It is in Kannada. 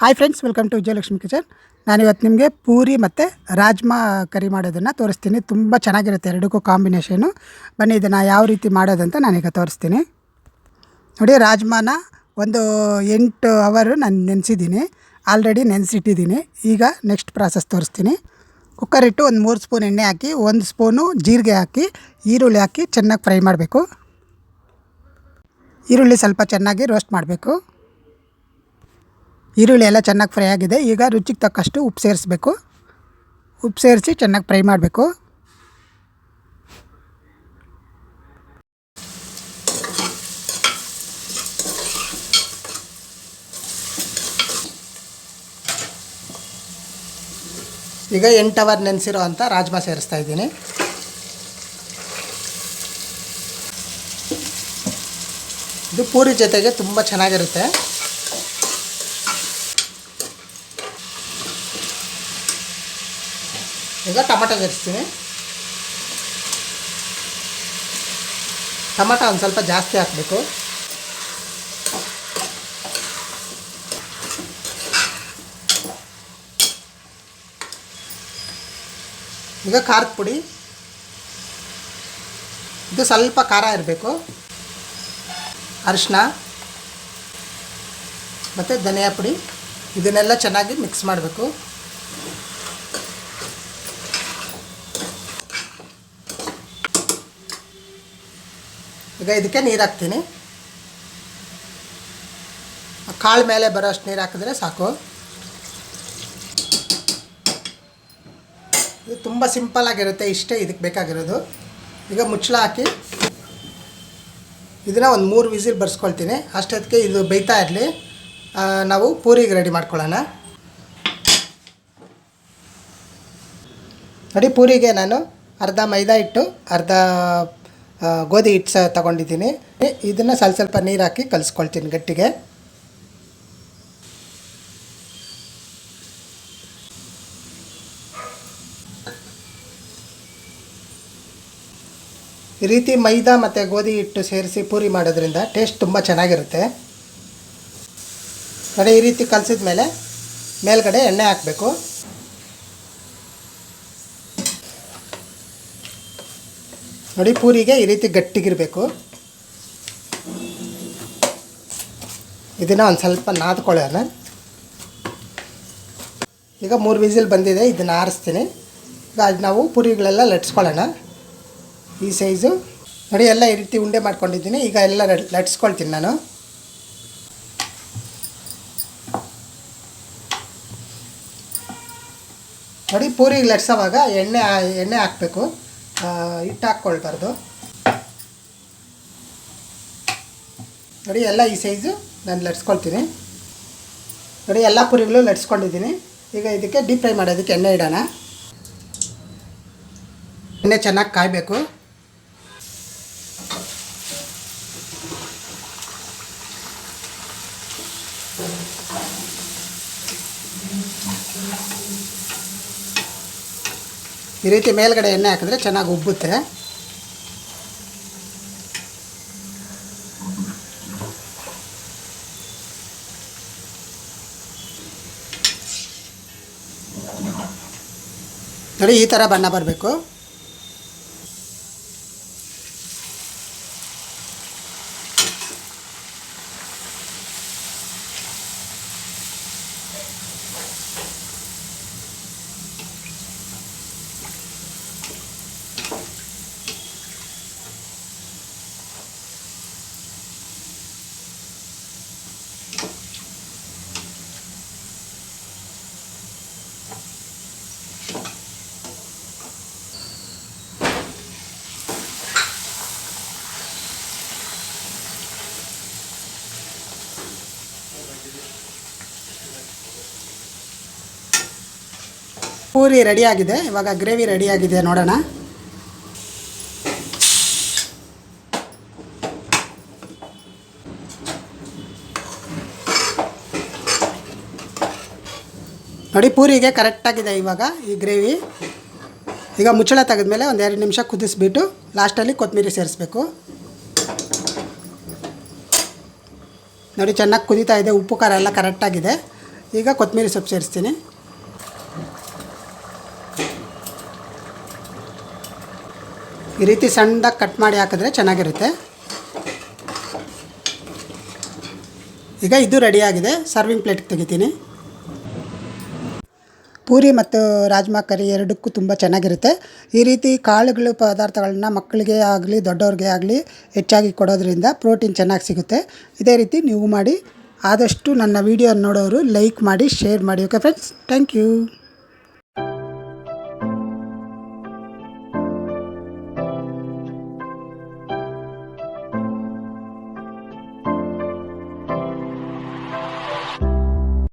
Hi friends welcome to Vijayalakshmi kitchen ನಾನಿವತ್ತು ನಿಮಗೆ ಪೂರಿ ಮತ್ತು ರಾಜ್ಮಾ ಕರಿ ಮಾಡೋದನ್ನು ತೋರಿಸ್ತೀನಿ. ತುಂಬ ಚೆನ್ನಾಗಿರುತ್ತೆ ಎರಡಕ್ಕೂ ಕಾಂಬಿನೇಷನು ಬನ್ನಿ, ಇದನ್ನು ಯಾವ ರೀತಿ ಮಾಡೋದಂತ ನಾನೀಗ ತೋರಿಸ್ತೀನಿ. ನೋಡಿ, ರಾಜ್ಮಾನ ಒಂದು ಎಂಟು ಅವರು ನಾನು ನೆನೆಸಿದ್ದೀನಿ. ಆಲ್ರೆಡಿ ನೆನೆಸಿಟ್ಟಿದ್ದೀನಿ. ಈಗ ನೆಕ್ಸ್ಟ್ ಪ್ರಾಸೆಸ್ ತೋರಿಸ್ತೀನಿ. ಕುಕ್ಕರ್ ಇಟ್ಟು ಒಂದು ಮೂರು ಸ್ಪೂನ್ ಎಣ್ಣೆ ಹಾಕಿ, ಒಂದು ಸ್ಪೂನು ಜೀರಿಗೆ ಹಾಕಿ, ಈರುಳ್ಳಿ ಹಾಕಿ ಚೆನ್ನಾಗಿ ಫ್ರೈ ಮಾಡಬೇಕು. ಈರುಳ್ಳಿ ಸ್ವಲ್ಪ ಚೆನ್ನಾಗಿ ರೋಸ್ಟ್ ಮಾಡಬೇಕು. ಈರುಳ್ಳಿ ಎಲ್ಲ ಚೆನ್ನಾಗಿ ಫ್ರೈ ಆಗಿದೆ. ಈಗ ರುಚಿಗೆ ತಕ್ಕಷ್ಟು ಉಪ್ಪು ಸೇರಿಸ್ಬೇಕು. ಉಪ್ಪು ಸೇರಿಸಿ ಚೆನ್ನಾಗಿ ಫ್ರೈ ಮಾಡಬೇಕು. ಈಗ ಎಂಟು ಅವರ್ ನೆನೆಸಿರೋ ಅಂಥ ರಾಜ್ಮಾ ಸೇರಿಸ್ತಾ ಇದ್ದೀನಿ. ಇದು ಪೂರಿ ಜೊತೆಗೆ ತುಂಬ ಚೆನ್ನಾಗಿರುತ್ತೆ. ಈಗ ಟೊಮಟೊ ಸೇರಿಸ್ತೀನಿ. ಟೊಮಟೊ ಒಂದು ಸ್ವಲ್ಪ ಜಾಸ್ತಿ ಹಾಕಬೇಕು. ಈಗ ಖಾರದ ಪುಡಿ. ಇದು ಸ್ವಲ್ಪ ಖಾರ ಇರಬೇಕು. ಅರಿಶಿನ ಮತ್ತು ಧನಿಯಾ ಪುಡಿ. ಇದನ್ನೆಲ್ಲ ಚೆನ್ನಾಗಿ ಮಿಕ್ಸ್ ಮಾಡಬೇಕು. ಈಗ ಇದಕ್ಕೆ ನೀರು ಹಾಕ್ತೀನಿ. ಕಾಳು ಮೇಲೆ ಬರೋಷ್ಟು ನೀರು ಹಾಕಿದ್ರೆ ಸಾಕು. ಇದು ತುಂಬ ಸಿಂಪಲ್ ಆಗಿರುತ್ತೆ, ಇಷ್ಟೇ ಇದಕ್ಕೆ ಬೇಕಾಗಿರೋದು. ಈಗ ಮುಚ್ಚಳ ಹಾಕಿ ಇದನ್ನು ಒಂದು ಮೂರು ವಿಸಿಲ್ ಬರ್ಸ್ಕೊಳ್ತೀನಿ. ಅಷ್ಟೊತ್ತಿಗೆ ಇದು ಬೇಯ್ತಾ ಇರಲಿ. ನಾವು ಪೂರಿಗೆ ರೆಡಿ ಮಾಡ್ಕೊಳ್ಳೋಣ. ನೋಡಿ, ಪೂರಿಗೆ ನಾನು ಅರ್ಧ ಮೈದಾ ಹಿಟ್ಟು, ಅರ್ಧ ಗೋಧಿ ಹಿಟ್ಟು ಸಹ ತೊಗೊಂಡಿದ್ದೀನಿ. ಇದನ್ನು ಸ್ವಲ್ಪ ಸ್ವಲ್ಪ ನೀರು ಹಾಕಿ ಕಲಿಸ್ಕೊಳ್ತೀನಿ ಗಟ್ಟಿಗೆ. ಈ ರೀತಿ ಮೈದಾ ಮತ್ತು ಗೋಧಿ ಹಿಟ್ಟು ಸೇರಿಸಿ ಪೂರಿ ಮಾಡೋದ್ರಿಂದ ಟೇಸ್ಟ್ ತುಂಬ ಚೆನ್ನಾಗಿರುತ್ತೆ. ನೋಡಿ ಈ ರೀತಿ ಕಲಸಿದ ಮೇಲೆ ಮೇಲ್ಗಡೆ ಎಣ್ಣೆ ಹಾಕಬೇಕು. ನೋಡಿ ಪೂರಿಗೆ ಈ ರೀತಿ ಗಟ್ಟಿಗಿರಬೇಕು. ಇದನ್ನು ಒಂದು ಸ್ವಲ್ಪ ನಾದ್ಕೊಳ್ಳೋಣ. ಈಗ ಮೂರು ವಿಸಿಲ್ ಬಂದಿದೆ, ಇದನ್ನು ಆರಿಸ್ತೀನಿ. ಈಗ ಅದು ನಾವು ಪೂರಿಗಳೆಲ್ಲ ಲಟ್ಸ್ಕೊಳ್ಳೋಣ. ಈ ಸೈಜು. ನೋಡಿ, ಎಲ್ಲ ಈ ರೀತಿ ಉಂಡೆ ಮಾಡ್ಕೊಂಡಿದ್ದೀನಿ. ಈಗ ಎಲ್ಲ ಲಟ್ಸ್ಕೊಳ್ತೀನಿ ನಾನು. ನೋಡಿ ಪೂರಿಗೆ ಲಟ್ಸೋವಾಗ ಎಣ್ಣೆ ಎಣ್ಣೆ ಹಾಕಬೇಕು. ಹಿಟ್ಟು ಹಾಕ್ಕೊಳ್ಬಾರ್ದು. ನೋಡಿ, ಎಲ್ಲ ಈ ಸೈಜು ನಾನು ಲಟ್ಸ್ಕೊಳ್ತೀನಿ. ನೋಡಿ, ಎಲ್ಲ ಪುರಿಗಳು ಲಟ್ಸ್ಕೊಂಡಿದ್ದೀನಿ. ಈಗ ಇದಕ್ಕೆ ಡೀಪ್ ಫ್ರೈ ಮಾಡೋದಕ್ಕೆ ಎಣ್ಣೆ ಇಡೋಣ. ಎಣ್ಣೆ ಚೆನ್ನಾಗಿ ಕಾಯಬೇಕು. ಈ ರೀತಿ ಮೇಲ್ಗಡೆ ಎಣ್ಣೆ ಹಾಕಿದ್ರೆ ಚೆನ್ನಾಗಿ ಉಬ್ಬುತ್ತೆ. ನೋಡಿ ಈ ಥರ ಬಣ್ಣ ಬರಬೇಕು. ಪೂರಿ ರೆಡಿಯಾಗಿದೆ ಇವಾಗ ಗ್ರೇವಿ ರೆಡಿಯಾಗಿದೆ ನೋಡೋಣ. ನೋಡಿ ಪೂರಿಗೆ ಕರೆಕ್ಟಾಗಿದೆ ಇವಾಗ ಈ ಗ್ರೇವಿ ಈಗ ಮುಚ್ಚಳ ತೆಗೆದ್ಮೇಲೆ ಒಂದು ಎರಡು ನಿಮಿಷ ಕುದಿಸ್ಬಿಟ್ಟು ಲಾಸ್ಟಲ್ಲಿ ಕೊತ್ತಂಬರಿ ಸೇರಿಸ್ಬೇಕು. ನೋಡಿ ಚೆನ್ನಾಗಿ ಕುದೀತಾ ಇದೆ, ಉಪ್ಪು ಖಾರ ಎಲ್ಲ ಕರೆಕ್ಟಾಗಿದೆ ಈಗ ಕೊತ್ತಂಬರಿ ಸೊಪ್ಪು ಸೇರಿಸ್ತೀನಿ. ಈ ರೀತಿ ಸಣ್ಣದಾಗಿ ಕಟ್ ಮಾಡಿ ಹಾಕಿದ್ರೆ ಚೆನ್ನಾಗಿರುತ್ತೆ. ಈಗ ಇದು ರೆಡಿಯಾಗಿದೆ ಸರ್ವಿಂಗ್ ಪ್ಲೇಟ್ಗೆ ತೆಗಿತೀನಿ. ಪೂರಿ ಮತ್ತು ರಾಜ್ಮಾ ಕರಿ ಎರಡಕ್ಕೂ ತುಂಬ ಚೆನ್ನಾಗಿರುತ್ತೆ. ಈ ರೀತಿ ಕಾಳುಗಳು ಪದಾರ್ಥಗಳನ್ನ ಮಕ್ಕಳಿಗೆ ಆಗಲಿ, ದೊಡ್ಡವ್ರಿಗೆ ಆಗಲಿ ಹೆಚ್ಚಾಗಿ ಕೊಡೋದ್ರಿಂದ ಪ್ರೋಟೀನ್ ಚೆನ್ನಾಗಿ ಸಿಗುತ್ತೆ. ಇದೇ ರೀತಿ ನೀವು ಮಾಡಿ ಆದಷ್ಟು ನನ್ನ ವಿಡಿಯೋ ನೋಡೋರು ಲೈಕ್ ಮಾಡಿ ಶೇರ್ ಮಾಡಿ. Okay friends thank you